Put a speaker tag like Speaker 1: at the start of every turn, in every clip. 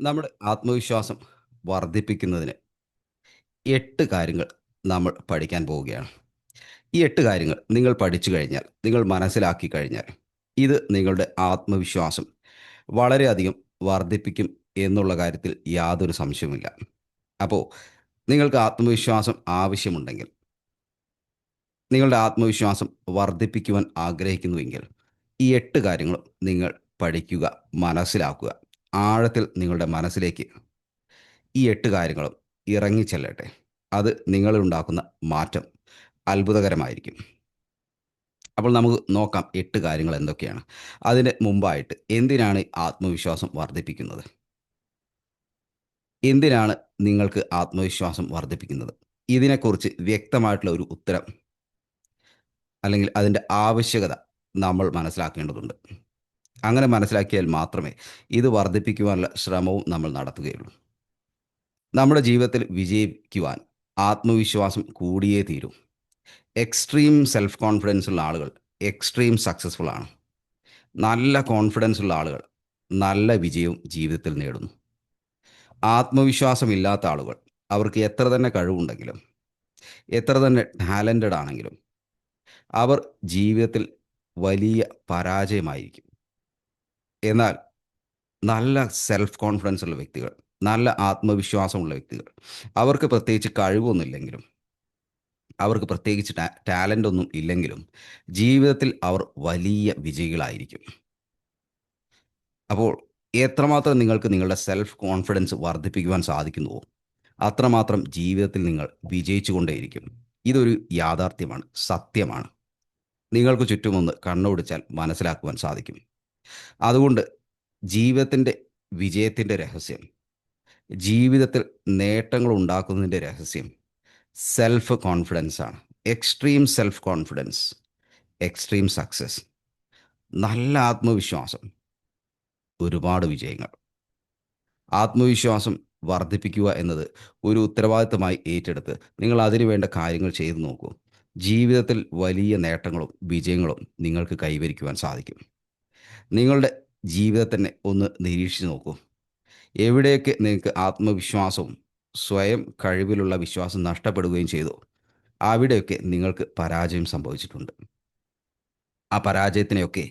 Speaker 1: നമ്മുടെ ആത്മവിശ്വാസം വർദ്ധിപ്പിക്കുന്നതിന് എട്ട് കാര്യങ്ങൾ നമ്മൾ പഠിക്കാൻ പോവുകയാണ്. ഈ എട്ട് കാര്യങ്ങൾ നിങ്ങൾ പഠിച്ചു കഴിഞ്ഞാൽ, നിങ്ങൾ മനസ്സിലാക്കി കഴിഞ്ഞാൽ, ഇത് നിങ്ങളുടെ ആത്മവിശ്വാസം വളരെയധികം വർദ്ധിപ്പിക്കും എന്നുള്ള കാര്യത്തിൽ യാതൊരു സംശയവുമില്ല. അപ്പോൾ നിങ്ങൾക്ക് ആത്മവിശ്വാസം ആവശ്യമുണ്ടെങ്കിൽ നിങ്ങളുടെ ആത്മവിശ്വാസം വർദ്ധിപ്പിക്കുവാൻ ആഗ്രഹിക്കുന്നുവെങ്കിൽ ഈ എട്ട് കാര്യങ്ങളും നിങ്ങൾ പഠിക്കുക, മനസ്സിലാക്കുക. ആഴത്തിൽ നിങ്ങളുടെ മനസ്സിലേക്ക് ഈ എട്ട് കാര്യങ്ങളും ഇറങ്ങിച്ചെല്ലട്ടെ. അത് നിങ്ങളിലുണ്ടാക്കുന്ന മാറ്റം അത്ഭുതകരമായിരിക്കും. അപ്പോൾ നമുക്ക് നോക്കാം എട്ട് കാര്യങ്ങൾ എന്തൊക്കെയാണ്. അതിന് മുമ്പായിട്ട് എന്തിനാണ് ആത്മവിശ്വാസം വർദ്ധിപ്പിക്കുന്നത്? എന്തിനാണ് നിങ്ങൾക്ക് ആത്മവിശ്വാസം വർദ്ധിപ്പിക്കുന്നത്? ഇതിനെക്കുറിച്ച് വ്യക്തമായിട്ടുള്ള ഒരു ഉത്തരം അല്ലെങ്കിൽ അതിന്റെ ആവശ്യകത നമ്മൾ മനസ്സിലാക്കേണ്ടതുണ്ട്. അങ്ങനെ മനസ്സിലാക്കിയാൽ മാത്രമേ ഇത് വർദ്ധിപ്പിക്കുവാനുള്ള ശ്രമവും നമ്മൾ നടത്തുകയുള്ളൂ. നമ്മുടെ ജീവിതത്തിൽ വിജയിക്കുവാൻ ആത്മവിശ്വാസം കൂടിയേ തീരൂ. എക്സ്ട്രീം സെൽഫ് കോൺഫിഡൻസ് ഉള്ള ആളുകൾ എക്സ്ട്രീം സക്സസ്ഫുൾ ആണ്. നല്ല കോൺഫിഡൻസ് ഉള്ള ആളുകൾ നല്ല വിജയവും ജീവിതത്തിൽ നേടുന്നു. ആത്മവിശ്വാസമില്ലാത്ത ആളുകൾ അവർക്ക് എത്ര തന്നെ കഴിവുണ്ടെങ്കിലും, എത്ര തന്നെ ടാലന്റഡ് ആണെങ്കിലും അവർ ജീവിതത്തിൽ വലിയ പരാജയമായിരിക്കും. എന്നാൽ നല്ല സെൽഫ് കോൺഫിഡൻസ് ഉള്ള വ്യക്തികൾ, നല്ല ആത്മവിശ്വാസമുള്ള വ്യക്തികൾ അവർക്ക് പ്രത്യേകിച്ച് കഴിവൊന്നുമില്ലെങ്കിലും, അവർക്ക് പ്രത്യേകിച്ച് ടാലന്റ് ഒന്നും ഇല്ലെങ്കിലും ജീവിതത്തിൽ അവർ വലിയ വിജയികളായിരിക്കും. അപ്പോൾ എത്രമാത്രം നിങ്ങൾക്ക് നിങ്ങളുടെ സെൽഫ് കോൺഫിഡൻസ് വർദ്ധിപ്പിക്കുവാൻ സാധിക്കുന്നുവോ അത്രമാത്രം ജീവിതത്തിൽ നിങ്ങൾ വിജയിച്ചുകൊണ്ടേയിരിക്കും. ഇതൊരു യാഥാർത്ഥ്യമാണ്, സത്യമാണ്. നിങ്ങൾക്ക് ചുറ്റുമൊന്ന് കണ്ണോടിച്ചാൽ മനസ്സിലാക്കുവാൻ സാധിക്കും. അതുകൊണ്ട് ജീവിതത്തിന്റെ വിജയത്തിന്റെ രഹസ്യം, ജീവിതത്തിൽ നേട്ടങ്ങൾ ഉണ്ടാക്കുന്നതിന്റെ രഹസ്യം സെൽഫ് കോൺഫിഡൻസ് ആണ്. Extreme self confidence, extreme success, നല്ല ആത്മവിശ്വാസം, ഒരുപാട് വിജയങ്ങൾ. ആത്മവിശ്വാസം വർദ്ധിപ്പിക്കുക എന്നത് ഒരു ഉത്തരവാദിത്തമായി ഏറ്റെടുത്ത് നിങ്ങൾ അതിനു വേണ്ട കാര്യങ്ങൾ ചെയ്തു നോക്കൂ. ജീവിതത്തിൽ വലിയ നേട്ടങ്ങളും വിജയങ്ങളും നിങ്ങൾക്ക് കൈവരിക്കുവാൻ സാധിക്കും. നിങ്ങളുടെ ജീവിതത്തിനെ ഒന്ന് നിരീക്ഷിച്ച് നോക്കൂ. എവിടെയൊക്കെ നിങ്ങൾക്ക് ആത്മവിശ്വാസവും സ്വയം കഴിവിലുള്ള വിശ്വാസം നഷ്ടപ്പെടുകയും ചെയ്തു അവിടെയൊക്കെ നിങ്ങൾക്ക് പരാജയം സംഭവിച്ചിട്ടുണ്ട്. ആ പരാജയത്തിനെയൊക്കെ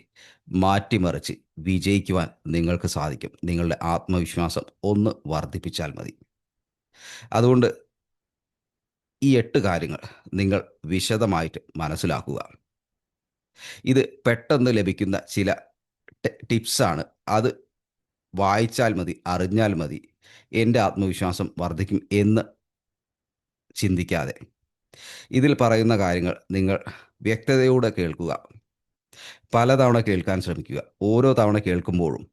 Speaker 1: മാറ്റിമറിച്ച് വിജയിക്കുവാൻ നിങ്ങൾക്ക് സാധിക്കും. നിങ്ങളുടെ ആത്മവിശ്വാസം ഒന്ന് വർദ്ധിപ്പിച്ചാൽ മതി. അതുകൊണ്ട് ഈ എട്ട് കാര്യങ്ങൾ നിങ്ങൾ വിശദമായിട്ട് മനസ്സിലാക്കുക. ഇത് പെട്ടെന്ന് ലഭിക്കുന്ന ചില ടിപ്സാണ്. അത് വായിച്ചാൽ മതി, അറിഞ്ഞാൽ മതി, എന്റെ ആത്മവിശ്വാസം വർദ്ധിക്കും എന്ന് ചിന്തിക്കാതെ ഇതിൽ പറയുന്ന കാര്യങ്ങൾ നിങ്ങൾ വ്യക്തതയോടെ കേൾക്കുക. പലതവണ കേൾക്കാൻ ശ്രമിക്കുക. ഓരോ തവണ കേൾക്കുമ്പോഴും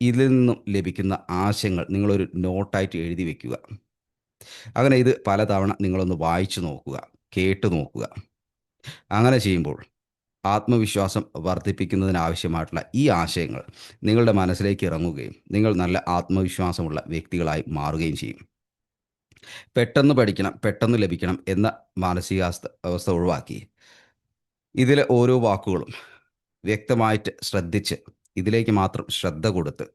Speaker 1: ഇതിൽ നിന്നും ലഭിക്കുന്ന ആശയങ്ങൾ നിങ്ങളൊരു നോട്ടായിട്ട് എഴുതി വെക്കുക. അങ്ങനെ ഇത് പലതവണ നിങ്ങളൊന്ന് വായിച്ചു നോക്കുക, കേട്ടു നോക്കുക. അങ്ങനെ ചെയ്യുമ്പോൾ ആത്മവിശ്വാസം വർദ്ധിപ്പിക്കുന്നതിനാവശ്യമായിട്ടുള്ള ഈ ആശയങ്ങൾ നിങ്ങളുടെ മനസ്സിലേക്ക് ഇറങ്ങുകയും നിങ്ങൾ നല്ല ആത്മവിശ്വാസമുള്ള വ്യക്തികളായി മാറുകയും ചെയ്യും. പെട്ടെന്ന് പഠിക്കണം, പെട്ടെന്ന് ലഭിക്കണം എന്ന മാനസികാവസ്ഥ അവസ്ഥ ഒഴിവാക്കി ഇതിലെ ഓരോ വാക്കുകളും വ്യക്തമായിട്ട് ശ്രദ്ധിച്ച് ഇതിലേക്ക് മാത്രം ശ്രദ്ധ കൊടുത്ത്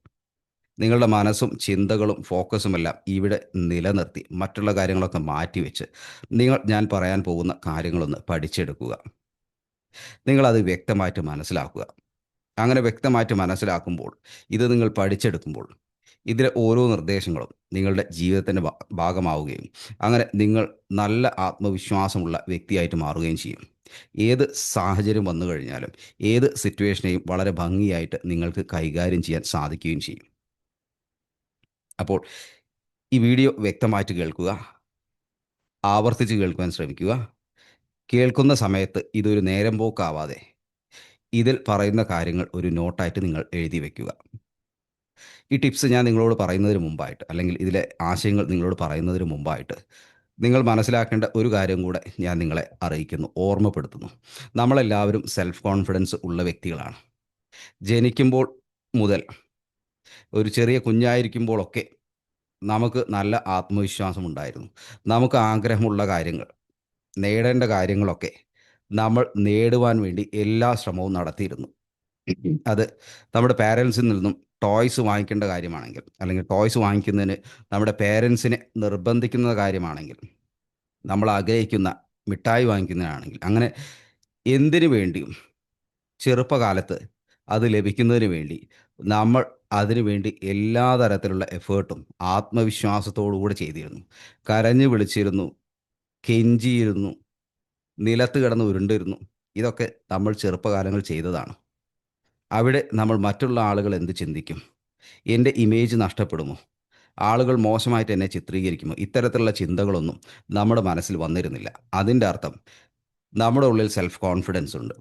Speaker 1: നിങ്ങളുടെ മനസ്സും ചിന്തകളും ഫോക്കസുമെല്ലാം ഇവിടെ നിലനിർത്തി മറ്റുള്ള കാര്യങ്ങളൊക്കെ മാറ്റിവെച്ച് നിങ്ങൾ ഞാൻ പറയാൻ പോകുന്ന കാര്യങ്ങളൊന്ന് പഠിച്ചെടുക്കുക. നിങ്ങളത് വ്യക്തമായിട്ട് മനസ്സിലാക്കുക. അങ്ങനെ വ്യക്തമായിട്ട് മനസ്സിലാക്കുമ്പോൾ ഇത് നിങ്ങൾ പഠിച്ചെടുക്കുമ്പോൾ ഇതിലെ ഓരോ നിർദ്ദേശങ്ങളും നിങ്ങളുടെ ജീവിതത്തിന്റെ ഭാഗമാവുകയും അങ്ങനെ നിങ്ങൾ നല്ല ആത്മവിശ്വാസമുള്ള വ്യക്തിയായിട്ട് മാറുകയും ചെയ്യും. ഏത് സാഹചര്യം വന്നു കഴിഞ്ഞാലും ഏത് സിറ്റുവേഷനെയും വളരെ ഭംഗിയായിട്ട് നിങ്ങൾക്ക് കൈകാര്യം ചെയ്യാൻ സാധിക്കുകയും ചെയ്യും. അപ്പോൾ ഈ വീഡിയോ വ്യക്തമായിട്ട് കേൾക്കുക. ആവർത്തിച്ച് കേൾക്കുവാൻ ശ്രമിക്കുക. കേൾക്കുന്ന സമയത്ത് ഇതൊരു നേരം പോക്കാവാതെ ഇതിൽ പറയുന്ന കാര്യങ്ങൾ ഒരു നോട്ടായിട്ട് നിങ്ങൾ എഴുതി വെക്കുക. ഈ ടിപ്സ് ഞാൻ നിങ്ങളോട് പറയുന്നതിന് മുമ്പായിട്ട് അല്ലെങ്കിൽ ഇതിലെ ആശയങ്ങൾ നിങ്ങളോട് പറയുന്നതിന് മുമ്പായിട്ട് നിങ്ങൾ മനസ്സിലാക്കേണ്ട ഒരു കാര്യം കൂടെ ഞാൻ നിങ്ങളെ അറിയിക്കുന്നു, ഓർമ്മപ്പെടുത്തുന്നു. നമ്മളെല്ലാവരും സെൽഫ് കോൺഫിഡൻസ് ഉള്ള വ്യക്തികളാണ്. ജനിക്കുമ്പോൾ മുതൽ ഒരു ചെറിയ കുഞ്ഞായിരിക്കുമ്പോഴൊക്കെ നമുക്ക് നല്ല ആത്മവിശ്വാസം ഉണ്ടായിരുന്നു. നമുക്ക് ആഗ്രഹമുള്ള കാര്യങ്ങൾ, നേടേണ്ട കാര്യങ്ങളൊക്കെ നമ്മൾ നേടുവാൻ വേണ്ടി എല്ലാ ശ്രമവും നടത്തിയിരുന്നു. അത് നമ്മുടെ പാരൻസിൽ നിന്നും ടോയ്സ് വാങ്ങിക്കേണ്ട കാര്യമാണെങ്കിൽ അല്ലെങ്കിൽ ടോയ്സ് വാങ്ങിക്കുന്നതിന് നമ്മുടെ പേരൻസിനെ നിർബന്ധിക്കുന്ന കാര്യമാണെങ്കിൽ നമ്മൾ ആഗ്രഹിക്കുന്ന മിഠായി വാങ്ങിക്കുന്നതിനാണെങ്കിൽ അങ്ങനെ എന്തിനു വേണ്ടിയും ചെറുപ്പകാലത്ത് അത് ലഭിക്കുന്നതിന് വേണ്ടി നമ്മൾ അതിനു വേണ്ടി എല്ലാ തരത്തിലുള്ള എഫേർട്ടും ആത്മവിശ്വാസത്തോടു കൂടെ ചെയ്തിരുന്നു കരഞ്ഞു വിളിച്ചിരുന്നു കെഞ്ചിയിരുന്നു. നിലത്ത് കിടന്ന് ഉരുണ്ടിരുന്നു. ഇതൊക്കെ നമ്മൾ ചെറുപ്പകാലങ്ങൾ ചെയ്തതാണ്. അവിടെ നമ്മൾ മറ്റുള്ള ആളുകൾ എന്ത് ചിന്തിക്കും? എന്റെ ഇമേജ് നഷ്ടപ്പെടുമോ? ആളുകൾ മോശമായിട്ട് എന്നെ ചിത്രീകരിക്കുമോ? ഇത്തരത്തിലുള്ള ചിന്തകളൊന്നും നമ്മുടെ മനസ്സിൽ വന്നിരുന്നില്ല. അതിന്റെ അർത്ഥം നമ്മുടെ ഉള്ളിൽ സെൽഫ് കോൺഫിഡൻസ് ഉണ്ട്.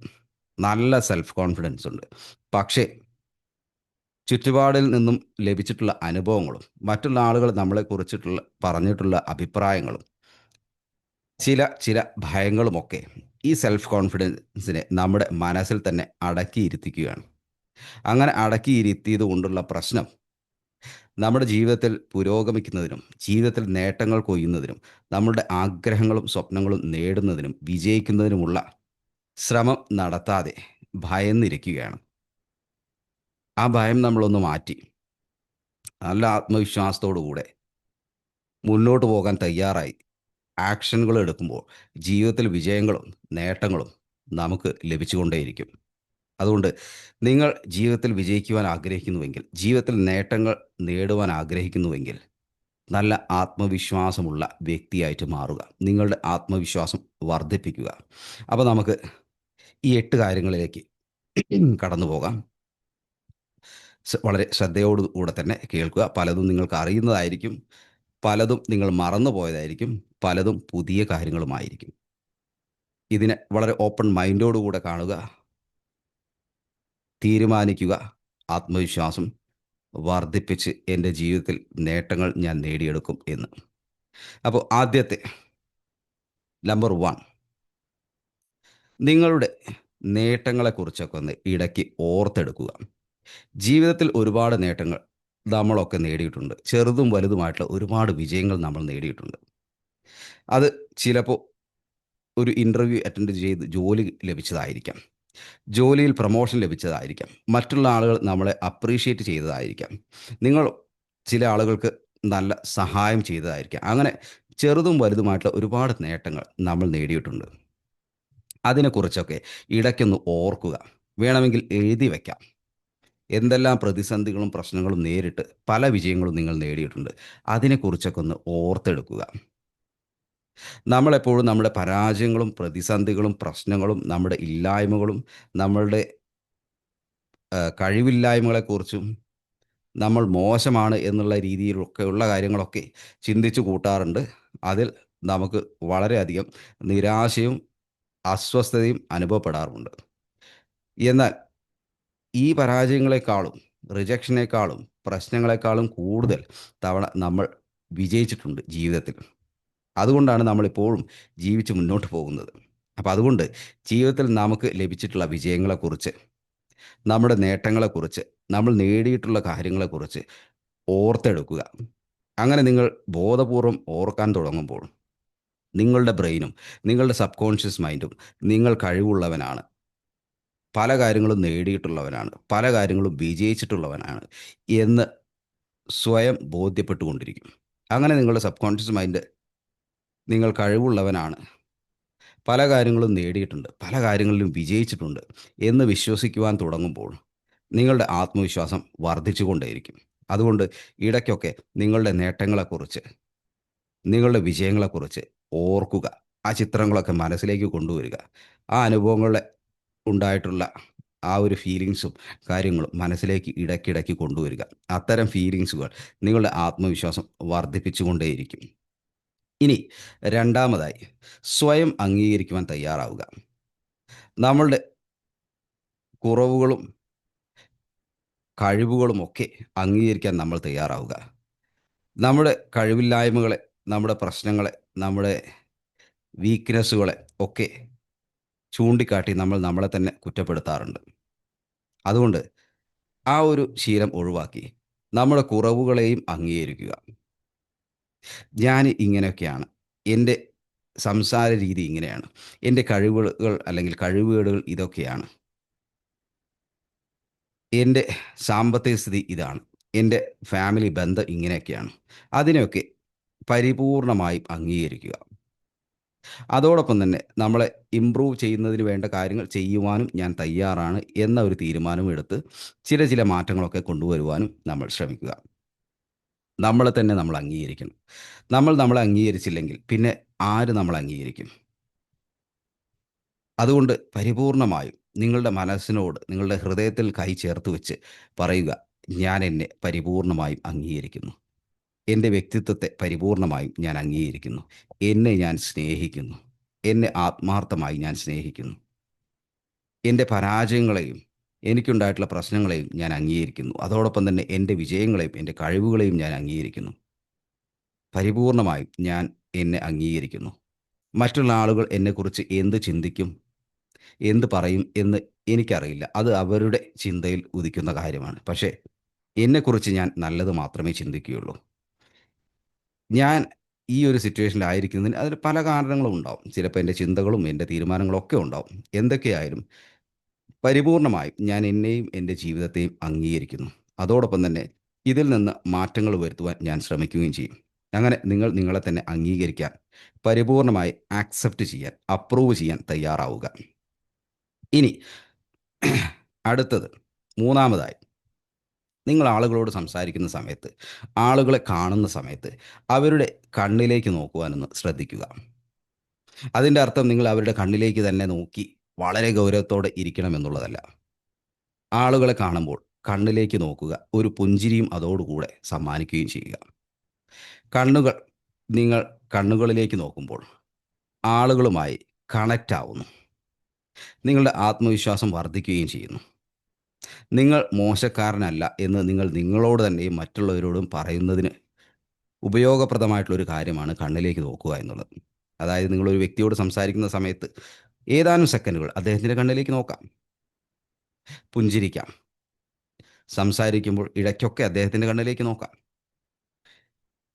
Speaker 1: നല്ല സെൽഫ് കോൺഫിഡൻസ് ഉണ്ട്. പക്ഷേ ചുറ്റുപാടിൽ നിന്നും ലഭിച്ചിട്ടുള്ള അനുഭവങ്ങളും മറ്റുള്ള ആളുകൾ നമ്മളെ കുറിച്ചിട്ടുള്ള പറഞ്ഞിട്ടുള്ള അഭിപ്രായങ്ങളും ചില ചില ഭയങ്ങളുമൊക്കെ ഈ സെൽഫ് കോൺഫിഡൻസിനെ നമ്മുടെ മനസ്സിൽ തന്നെ അടക്കിയിരുത്തിക്കുകയാണ് അങ്ങനെ അടക്കിയിരുത്തിയത് കൊണ്ടുള്ള പ്രശ്നം നമ്മുടെ ജീവിതത്തിൽ പുരോഗമിക്കുന്നതിനും ജീവിതത്തിൽ നേട്ടങ്ങൾ കൊയ്യുന്നതിനും നമ്മുടെ ആഗ്രഹങ്ങളും സ്വപ്നങ്ങളും നേടുന്നതിനും വിജയിക്കുന്നതിനുമുള്ള ശ്രമം നടത്താതെ ഭയന്നിരിക്കുകയാണ്. ആ ഭയം നമ്മളൊന്ന് മാറ്റി നല്ല ആത്മവിശ്വാസത്തോടു കൂടെ മുന്നോട്ട് പോകാൻ തയ്യാറായി. ആക്ഷനുകൾ എടുക്കുമ്പോൾ ജീവിതത്തിൽ വിജയങ്ങളും നേട്ടങ്ങളും നമുക്ക് ലഭിച്ചുകൊണ്ടേയിരിക്കും. അതുകൊണ്ട് നിങ്ങൾ ജീവിതത്തിൽ വിജയിക്കുവാൻ ആഗ്രഹിക്കുന്നുവെങ്കിൽ ജീവിതത്തിൽ നേട്ടങ്ങൾ നേടുവാൻ ആഗ്രഹിക്കുന്നുവെങ്കിൽ നല്ല ആത്മവിശ്വാസമുള്ള വ്യക്തിയായിട്ട് മാറുക. നിങ്ങളുടെ ആത്മവിശ്വാസം വർദ്ധിപ്പിക്കുക. അപ്പോൾ നമുക്ക് ഈ എട്ട് കാര്യങ്ങളിലേക്ക് കടന്നു പോകാം. വളരെ ശ്രദ്ധയോടുകൂടെ തന്നെ കേൾക്കുക. പലതും നിങ്ങൾക്ക് അറിയുന്നതായിരിക്കും. പലതും നിങ്ങൾ മറന്നു പോയതായിരിക്കും പലതും പുതിയ കാര്യങ്ങളുമായിരിക്കും. ഇതിനെ വളരെ ഓപ്പൺ മൈൻഡോടുകൂടെ കാണുക തീരുമാനിക്കുക ആത്മവിശ്വാസം വർദ്ധിപ്പിച്ച് എന്റെ ജീവിതത്തിൽ നേട്ടങ്ങൾ ഞാൻ നേടിയെടുക്കും എന്ന്. അപ്പോൾ ആദ്യത്തെ നമ്പർ വൺ നിങ്ങളുടെ നേട്ടങ്ങളെക്കുറിച്ചൊക്കെ ഒന്ന് ഇടയ്ക്ക് ഓർത്തെടുക്കുക. ജീവിതത്തിൽ ഒരുപാട് നേട്ടങ്ങൾ നമ്മളൊക്കെ നേടിയിട്ടുണ്ട്. ചെറുതും വലുതുമായിട്ടുള്ള ഒരുപാട് വിജയങ്ങൾ നമ്മൾ നേടിയിട്ടുണ്ട്. അത് ചിലപ്പോൾ ഒരു ഇന്റർവ്യൂ അറ്റൻഡ് ചെയ്ത് ജോലി ലഭിച്ചതായിരിക്കാം. ജോലിയിൽ പ്രൊമോഷൻ ലഭിച്ചതായിരിക്കാം. മറ്റുള്ള ആളുകൾ നമ്മളെ അപ്രീഷിയേറ്റ് ചെയ്തതായിരിക്കാം. നിങ്ങൾ ചില ആളുകൾക്ക് നല്ല സഹായം ചെയ്തതായിരിക്കാം. അങ്ങനെ ചെറുതും വലുതുമായിട്ടുള്ള ഒരുപാട് നേട്ടങ്ങൾ നമ്മൾ നേടിയിട്ടുണ്ട്. അതിനെക്കുറിച്ചൊക്കെ ഇടയ്ക്കൊന്ന് ഓർക്കുക. വേണമെങ്കിൽ എഴുതി വയ്ക്കാം എന്തെല്ലാം പ്രതിസന്ധികളും പ്രശ്നങ്ങളും നേരിട്ട് പല വിജയങ്ങളും നിങ്ങൾ നേടിയിട്ടുണ്ട്. അതിനെക്കുറിച്ചൊക്കെ ഒന്ന് ഓർത്തെടുക്കുക. നമ്മളെപ്പോഴും നമ്മുടെ പരാജയങ്ങളും പ്രതിസന്ധികളും പ്രശ്നങ്ങളും നമ്മുടെ ഇല്ലായ്മകളും നമ്മളുടെ കഴിവില്ലായ്മകളെക്കുറിച്ചും നമ്മൾ മോശമാണ് എന്നുള്ള രീതിയിലൊക്കെയുള്ള കാര്യങ്ങളൊക്കെ ചിന്തിച്ചു കൂട്ടാറുണ്ട്. അതിൽ നമുക്ക് വളരെയധികം നിരാശയും അസ്വസ്ഥതയും അനുഭവപ്പെടാറുണ്ട്. എന്നാൽ ഈ പരാജയങ്ങളെക്കാളും റിജക്ഷനേക്കാളും പ്രശ്നങ്ങളെക്കാളും കൂടുതൽ തവണ നമ്മൾ വിജയിച്ചിട്ടുണ്ട് ജീവിതത്തിൽ. അതുകൊണ്ടാണ് നമ്മളിപ്പോഴും ജീവിച്ച് മുന്നോട്ട് പോകുന്നത്. അപ്പോൾ അതുകൊണ്ട് ജീവിതത്തിൽ നമുക്ക് ലഭിച്ചിട്ടുള്ള വിജയങ്ങളെക്കുറിച്ച് നമ്മുടെ നേട്ടങ്ങളെക്കുറിച്ച് നമ്മൾ നേടിയിട്ടുള്ള കാര്യങ്ങളെക്കുറിച്ച് ഓർത്തെടുക്കുക. അങ്ങനെ നിങ്ങൾ ബോധപൂർവം ഓർക്കാൻ തുടങ്ങുമ്പോൾ നിങ്ങളുടെ ബ്രെയിനും നിങ്ങളുടെ സബ് കോൺഷ്യസ് മൈൻഡും നിങ്ങൾ കഴിവുള്ളവനാണ്. പല കാര്യങ്ങളും നേടിയിട്ടുള്ളവനാണ്. പല കാര്യങ്ങളും വിജയിച്ചിട്ടുള്ളവനാണ് എന്ന് സ്വയം ബോധ്യപ്പെട്ടുകൊണ്ടിരിക്കും. അങ്ങനെ നിങ്ങളുടെ സബ് കോൺഷ്യസ് മൈൻഡ് നിങ്ങൾ കഴിവുള്ളവനാണ്. പല കാര്യങ്ങളും നേടിയിട്ടുണ്ട് പല കാര്യങ്ങളിലും വിജയിച്ചിട്ടുണ്ട് എന്ന് വിശ്വസിക്കുവാൻ തുടങ്ങുമ്പോൾ നിങ്ങളുടെ ആത്മവിശ്വാസം വർദ്ധിച്ചുകൊണ്ടേയിരിക്കും. അതുകൊണ്ട് ഇടയ്ക്കൊക്കെ നിങ്ങളുടെ നേട്ടങ്ങളെക്കുറിച്ച് നിങ്ങളുടെ വിജയങ്ങളെക്കുറിച്ച് ഓർക്കുക. ആ ചിത്രങ്ങളൊക്കെ മനസ്സിലേക്ക് കൊണ്ടുവരിക. ആ അനുഭവങ്ങളെ ഉണ്ടായിട്ടുള്ള ആ ഒരു ഫീലിങ്സും കാര്യങ്ങളും മനസ്സിലേക്ക് ഇടയ്ക്കിടയ്ക്ക് കൊണ്ടുവരിക. അത്തരം ഫീലിങ്സുകൾ നിങ്ങളുടെ ആത്മവിശ്വാസം വർദ്ധിപ്പിച്ചുകൊണ്ടേയിരിക്കും. ഇനി രണ്ടാമതായി സ്വയം അംഗീകരിക്കുവാൻ തയ്യാറാവുക. നമ്മളുടെ കുറവുകളും കഴിവുകളും ഒക്കെ അംഗീകരിക്കാൻ നമ്മൾ തയ്യാറാവുക. നമ്മുടെ കഴിവില്ലായ്മകളെ നമ്മുടെ പ്രശ്നങ്ങളെ നമ്മുടെ വീക്ക്നെസ്സുകളെ ഒക്കെ ചൂണ്ടിക്കാട്ടി നമ്മൾ നമ്മളെ തന്നെ കുറ്റപ്പെടുത്താറുണ്ട്. അതുകൊണ്ട് ആ ഒരു ശീലം ഒഴിവാക്കി നമ്മുടെ കുറവുകളെയും അംഗീകരിക്കുക. ഞാൻ ഇങ്ങനെയൊക്കെയാണ്. എന്റെ സംസാര രീതി ഇങ്ങനെയാണ്. എന്റെ കഴിവുകൾ അല്ലെങ്കിൽ കഴിവുകേടുകൾ ഇതൊക്കെയാണ്. എന്റെ സാമ്പത്തിക സ്ഥിതി ഇതാണ്. എന്റെ ഫാമിലി ബന്ധം ഇങ്ങനെയൊക്കെയാണ്. അതിനെയൊക്കെ പരിപൂർണമായും അംഗീകരിക്കുക. അതോടൊപ്പം തന്നെ നമ്മളെ ഇമ്പ്രൂവ് ചെയ്യുന്നതിന് വേണ്ട കാര്യങ്ങൾ ചെയ്യുവാനും ഞാൻ തയ്യാറാണ് എന്ന ഒരു തീരുമാനം എടുത്ത് ചില ചില മാറ്റങ്ങളൊക്കെ കൊണ്ടുവരുവാനും നമ്മൾ ശ്രമിക്കുക. നമ്മളെ തന്നെ നമ്മൾ അംഗീകരിക്കണം. നമ്മൾ നമ്മളെ അംഗീകരിച്ചില്ലെങ്കിൽ പിന്നെ ആര് നമ്മൾ അംഗീകരിക്കും? അതുകൊണ്ട് പരിപൂർണമായും നിങ്ങളുടെ മനസ്സിനോട് നിങ്ങളുടെ ഹൃദയത്തിൽ കൈ ചേർത്ത് വെച്ച് പറയുക ഞാൻ എന്നെ പരിപൂർണമായും അംഗീകരിക്കുന്നു. എന്റെ വ്യക്തിത്വത്തെ പരിപൂർണമായും ഞാൻ അംഗീകരിക്കുന്നു. എന്നെ ഞാൻ സ്നേഹിക്കുന്നു. എന്നെ ആത്മാർത്ഥമായി ഞാൻ സ്നേഹിക്കുന്നു. എന്റെ പരാജയങ്ങളെയും എനിക്കുണ്ടായിട്ടുള്ള പ്രശ്നങ്ങളെയും ഞാൻ അംഗീകരിക്കുന്നു. അതോടൊപ്പം തന്നെ എന്റെ വിജയങ്ങളെയും എന്റെ കഴിവുകളെയും ഞാൻ അംഗീകരിക്കുന്നു. പരിപൂർണമായും ഞാൻ എന്നെ അംഗീകരിക്കുന്നു. മറ്റുള്ള ആളുകൾ എന്നെക്കുറിച്ച് എന്ത് ചിന്തിക്കും എന്ത് പറയും എന്ന് എനിക്കറിയില്ല. അത് അവരുടെ ചിന്തയിൽ ഉദിക്കുന്ന കാര്യമാണ്. പക്ഷേ എന്നെക്കുറിച്ച് ഞാൻ നല്ലത് മാത്രമേ ചിന്തിക്കുകയുള്ളൂ. ഞാൻ ഈ ഒരു സിറ്റുവേഷനിലായിരിക്കുന്നതിന് അതിന് പല കാരണങ്ങളും ഉണ്ടാവും. ചിലപ്പോൾ എന്റെ ചിന്തകളും എന്റെ തീരുമാനങ്ങളും ഒക്കെ ഉണ്ടാവും. എന്തൊക്കെയായാലും പരിപൂർണമായും ഞാൻ എന്നെയും എന്റെ ജീവിതത്തെയും അംഗീകരിക്കുന്നു. അതോടൊപ്പം തന്നെ ഇതിൽ നിന്ന് മാറ്റങ്ങൾ വരുത്തുവാൻ ഞാൻ ശ്രമിക്കുകയും ചെയ്യും. അങ്ങനെ നിങ്ങൾ നിങ്ങളെ തന്നെ അംഗീകരിക്കാൻ പരിപൂർണമായി ആക്സെപ്റ്റ് ചെയ്യാൻ അപ്രൂവ് ചെയ്യാൻ തയ്യാറാവുക. ഇനി അടുത്തത് മൂന്നാമതായി നിങ്ങൾ ആളുകളോട് സംസാരിക്കുന്ന സമയത്ത് ആളുകളെ കാണുന്ന സമയത്ത് അവരുടെ കണ്ണിലേക്ക് നോക്കുവാനൊന്ന് ശ്രദ്ധിക്കുക. അതിന്റെ അർത്ഥം നിങ്ങൾ അവരുടെ കണ്ണിലേക്ക് തന്നെ നോക്കി വളരെ ഗൗരവത്തോടെ ഇരിക്കണം എന്നുള്ളതല്ല. ആളുകളെ കാണുമ്പോൾ കണ്ണിലേക്ക് നോക്കുക ഒരു പുഞ്ചിരിയും അതോടുകൂടെ സമ്മാനിക്കുകയും ചെയ്യുക. കണ്ണുകൾ നിങ്ങൾ കണ്ണുകളിലേക്ക് നോക്കുമ്പോൾ ആളുകളുമായി കണക്റ്റ് ആവുന്നു. നിങ്ങളുടെ ആത്മവിശ്വാസം വർദ്ധിക്കുകയും ചെയ്യുന്നു. നിങ്ങൾ മോശക്കാരനല്ല എന്ന് നിങ്ങൾ നിങ്ങളോട് തന്നെയും മറ്റുള്ളവരോടും പറയുന്നതിന് ഉപയോഗപ്രദമായിട്ടുള്ള ഒരു കാര്യമാണ് കണ്ണിലേക്ക് നോക്കുക എന്നുള്ളത്. അതായത് നിങ്ങളൊരു വ്യക്തിയോട് സംസാരിക്കുന്ന സമയത്ത് ഏതാനും സെക്കൻഡുകൾ അദ്ദേഹത്തിന്റെ കണ്ണിലേക്ക് നോക്കാം. പുഞ്ചിരിക്കാം. സംസാരിക്കുമ്പോൾ ഇടയ്ക്കൊക്കെ അദ്ദേഹത്തിന്റെ കണ്ണിലേക്ക് നോക്കാം.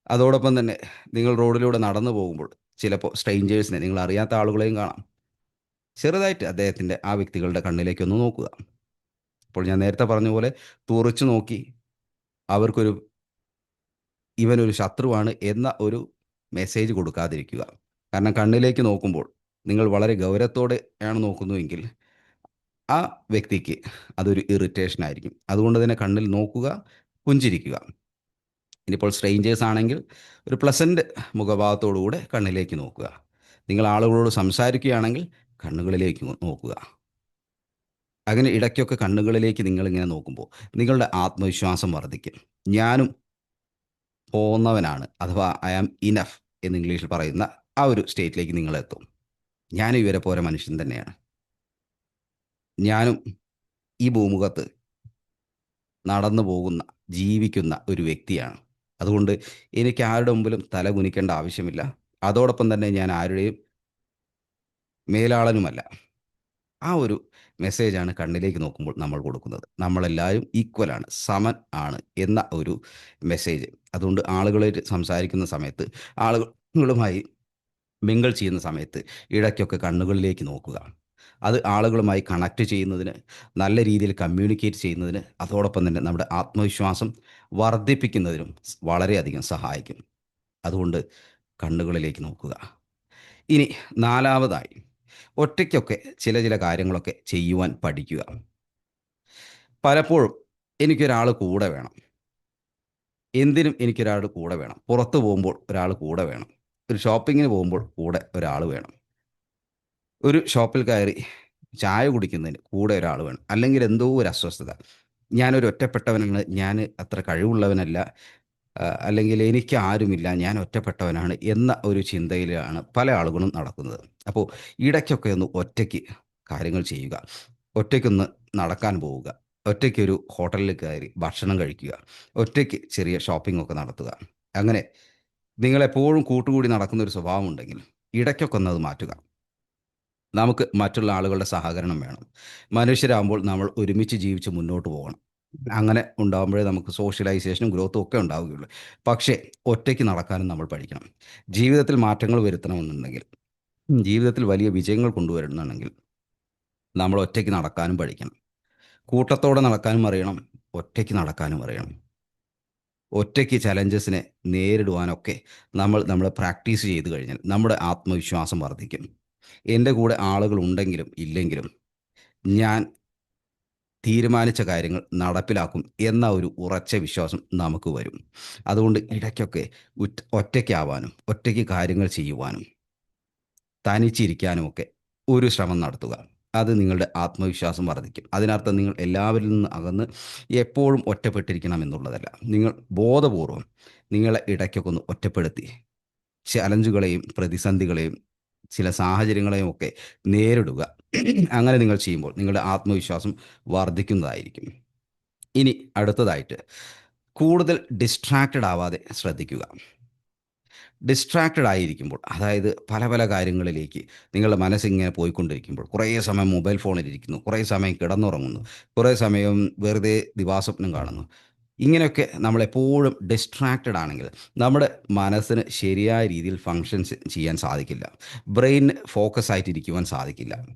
Speaker 1: അതോടൊപ്പം തന്നെ നിങ്ങൾ റോഡിലൂടെ നടന്നു പോകുമ്പോൾ ചിലപ്പോൾ സ്ട്രെയിഞ്ചേഴ്സിനെ നിങ്ങൾ അറിയാത്ത ആളുകളെയും കാണാം. ചെറുതായിട്ട് അദ്ദേഹത്തിന്റെ ആ വ്യക്തികളുടെ കണ്ണിലേക്ക് ഒന്ന് നോക്കുക. അപ്പോൾ ഞാൻ നേരത്തെ പറഞ്ഞ പോലെ തുറച്ചു നോക്കി അവർക്കൊരു ഇവനൊരു ശത്രുവാണ് എന്ന ഒരു മെസ്സേജ് കൊടുക്കാതിരിക്കുക. കാരണം കണ്ണിലേക്ക് നോക്കുമ്പോൾ നിങ്ങൾ വളരെ ഗൗരവത്തോടെ ആണ് നോക്കുന്നുവെങ്കിൽ ആ വ്യക്തിക്ക് അതൊരു ഇറിറ്റേഷൻ ആയിരിക്കും. അതുകൊണ്ട് തന്നെ കണ്ണിൽ നോക്കുക പുഞ്ചിരിക്കുക. ഇനിയിപ്പോൾ സ്ട്രെയിഞ്ചേഴ്സ് ആണെങ്കിൽ ഒരു പ്ലസന്റ് മുഖഭാവത്തോടുകൂടെ കണ്ണിലേക്ക് നോക്കുക. നിങ്ങൾ ആളുകളോട് സംസാരിക്കുകയാണെങ്കിൽ കണ്ണുകളിലേക്ക് നോക്കുക. അങ്ങനെ ഇടയ്ക്കൊക്കെ കണ്ണുകളിലേക്ക് നിങ്ങളിങ്ങനെ നോക്കുമ്പോൾ നിങ്ങളുടെ ആത്മവിശ്വാസം വർദ്ധിക്കും. ഞാനും പോന്നവനാണ് അഥവാ ഐ ആം ഇനഫ് എന്ന് ഇംഗ്ലീഷിൽ പറയുന്ന ആ ഒരു സ്റ്റേറ്റിലേക്ക് നിങ്ങളെത്തും. ഞാനും ഇവരെ പോലെ മനുഷ്യൻ തന്നെയാണ്. ഞാനും ഈ ഭൂമുഖത്ത് നടന്നു പോകുന്ന ജീവിക്കുന്ന ഒരു വ്യക്തിയാണ്. അതുകൊണ്ട് എനിക്ക് ആരുടെ മുമ്പിലും തല കുനിക്കേണ്ട ആവശ്യമില്ല. അതോടൊപ്പം തന്നെ ഞാൻ ആരുടെയും മേലാളനുമല്ല. ആ ഒരു മെസ്സേജാണ് കണ്ണിലേക്ക് നോക്കുമ്പോൾ നമ്മൾ കൊടുക്കുന്നത്. നമ്മളെല്ലാവരും ഈക്വലാണ് സമൻ ആണ് എന്ന ഒരു മെസ്സേജ്. അതുകൊണ്ട് ആളുകളായിട്ട് സംസാരിക്കുന്ന സമയത്ത് ആളുകളുമായി മിങ്കിൾ ചെയ്യുന്ന സമയത്ത് ഇടയ്ക്കൊക്കെ കണ്ണുകളിലേക്ക് നോക്കുക. അത് ആളുകളുമായി കണക്ട് ചെയ്യുന്നതിന് നല്ല രീതിയിൽ കമ്മ്യൂണിക്കേറ്റ് ചെയ്യുന്നതിന് അതോടൊപ്പം തന്നെ നമ്മുടെ ആത്മവിശ്വാസം വർദ്ധിപ്പിക്കുന്നതിനും വളരെയധികം സഹായിക്കും. അതുകൊണ്ട് കണ്ണുകളിലേക്ക് നോക്കുക. ഇനി നാലാമതായി ഒറ്റയ്ക്കൊക്കെ ചില ചില കാര്യങ്ങളൊക്കെ ചെയ്യുവാൻ പഠിക്കുക. പലപ്പോഴും എനിക്കൊരാൾ കൂടെ വേണം. എന്തിനും എനിക്കൊരാൾ കൂടെ വേണം. പുറത്തു പോകുമ്പോൾ ഒരാൾ കൂടെ വേണം. ഒരു ഷോപ്പിങ്ങിന് പോകുമ്പോൾ കൂടെ ഒരാൾ വേണം. ഒരു ഷോപ്പിൽ കയറി ചായ കുടിക്കുന്നതിന് കൂടെ ഒരാൾ വേണം. അല്ലെങ്കിൽ എന്തോ ഒരു അസ്വസ്ഥത. ഞാനൊരു ഒറ്റപ്പെട്ടവനാണ്. ഞാൻ അത്ര കഴിവുള്ളവനല്ല. അല്ലെങ്കിൽ എനിക്ക് ആരുമില്ല. ഞാൻ ഒറ്റപ്പെട്ടവനാണ് എന്ന ഒരു ചിന്തയിലാണ് പല ആളുകളും നടക്കുന്നത്. അപ്പോൾ ഇടയ്ക്കൊക്കെ ഒന്ന് ഒറ്റയ്ക്ക് കാര്യങ്ങൾ ചെയ്യുക. ഒറ്റയ്ക്കൊന്ന് നടക്കാൻ പോവുക. ഒറ്റയ്ക്ക് ഒരു ഹോട്ടലിൽ കയറി ഭക്ഷണം കഴിക്കുക. ഒറ്റയ്ക്ക് ചെറിയ ഷോപ്പിംഗ് ഒക്കെ നടത്തുക. അങ്ങനെ നിങ്ങളെപ്പോഴും കൂട്ടുകൂടി നടക്കുന്ന ഒരു സ്വഭാവം ഉണ്ടെങ്കിൽ ഇടയ്ക്കൊക്കെ ഒന്ന് അത് മാറ്റുക. നമുക്ക് മറ്റുള്ള ആളുകളുടെ സഹകരണം വേണം. മനുഷ്യരാകുമ്പോൾ നമ്മൾ ഒരുമിച്ച് ജീവിച്ച് മുന്നോട്ട് പോകണം. അങ്ങനെ ഉണ്ടാകുമ്പോഴേ നമുക്ക് സോഷ്യലൈസേഷനും ഗ്രോത്തും ഒക്കെ ഉണ്ടാവുകയുള്ളൂ. പക്ഷേ ഒറ്റയ്ക്ക് നടക്കാനും നമ്മൾ പഠിക്കണം. ജീവിതത്തിൽ മാറ്റങ്ങൾ വരുത്തണമെന്നുണ്ടെങ്കിൽ ജീവിതത്തിൽ വലിയ വിജയങ്ങൾ കൊണ്ടുവരണമെന്നുണ്ടെങ്കിൽ നമ്മൾ ഒറ്റയ്ക്ക് നടക്കാനും പഠിക്കണം. കൂട്ടത്തോടെ നടക്കാനും അറിയണം ഒറ്റയ്ക്ക് നടക്കാനും അറിയണം. ഒറ്റയ്ക്ക് ചലഞ്ചസിനെ നേരിടുവാനൊക്കെ നമ്മൾ നമ്മൾ പ്രാക്ടീസ് ചെയ്ത് കഴിഞ്ഞാൽ നമ്മുടെ ആത്മവിശ്വാസം വർദ്ധിക്കും. എന്റെ കൂടെ ആളുകൾ ഉണ്ടെങ്കിലും ഇല്ലെങ്കിലും ഞാൻ തീരുമാനിച്ച കാര്യങ്ങൾ നടപ്പിലാക്കും എന്ന ഒരു ഉറച്ച വിശ്വാസം നമുക്ക് വരും. അതുകൊണ്ട് ഇടയ്ക്കൊക്കെ ഒറ്റയ്ക്കാവാനും ഒറ്റയ്ക്ക് കാര്യങ്ങൾ ചെയ്യുവാനും തനിച്ചിരിക്കാനുമൊക്കെ ഒരു ശ്രമം നടത്തുക. അത് നിങ്ങളുടെ ആത്മവിശ്വാസം വർദ്ധിക്കും. അതിനർത്ഥം നിങ്ങൾ എല്ലാവരിൽ നിന്ന് അകന്ന് എപ്പോഴും ഒറ്റപ്പെട്ടിരിക്കണം എന്നുള്ളതല്ല. നിങ്ങൾ ബോധപൂർവം നിങ്ങളെ ഇടയ്ക്കൊക്കെ ഒന്ന് ഒറ്റപ്പെടുത്തി. ചലഞ്ചുകളെയും പ്രതിസന്ധികളെയും ചില സാഹചര്യങ്ങളെയും ഒക്കെ നേരിടുക. അങ്ങനെ നിങ്ങൾ ചെയ്യുമ്പോൾ നിങ്ങളുടെ ആത്മവിശ്വാസം വർദ്ധിക്കുന്നതായിരിക്കും. ഇനി അടുത്തതായിട്ട് കൂടുതൽ ഡിസ്ട്രാക്റ്റഡ് ആവാതെ ശ്രദ്ധിക്കുക. ഡിസ്ട്രാക്റ്റഡ് ആയിരിക്കുമ്പോൾ അതായത് പല പല കാര്യങ്ങളിലേക്ക് നിങ്ങളുടെ മനസ്സിങ്ങനെ പോയിക്കൊണ്ടിരിക്കുമ്പോൾ കുറേ സമയം മൊബൈൽ ഫോണിൽ ഇരിക്കുന്നു കുറേ സമയം കിടന്നുറങ്ങുന്നു കുറേ സമയം വെറുതെ ദിവാസ്വപ്നം കാണുന്നു. ഇങ്ങനെയൊക്കെ നമ്മളെപ്പോഴും ഡിസ്ട്രാക്റ്റഡ് ആണെങ്കിൽ നമ്മുടെ മനസ്സിന് ശരിയായ രീതിയിൽ ഫങ്ഷൻസ് ചെയ്യാൻ സാധിക്കില്ല. ബ്രെയിൻ ഫോക്കസ് ആയിട്ടിരിക്കുവാൻ സാധിക്കില്ല.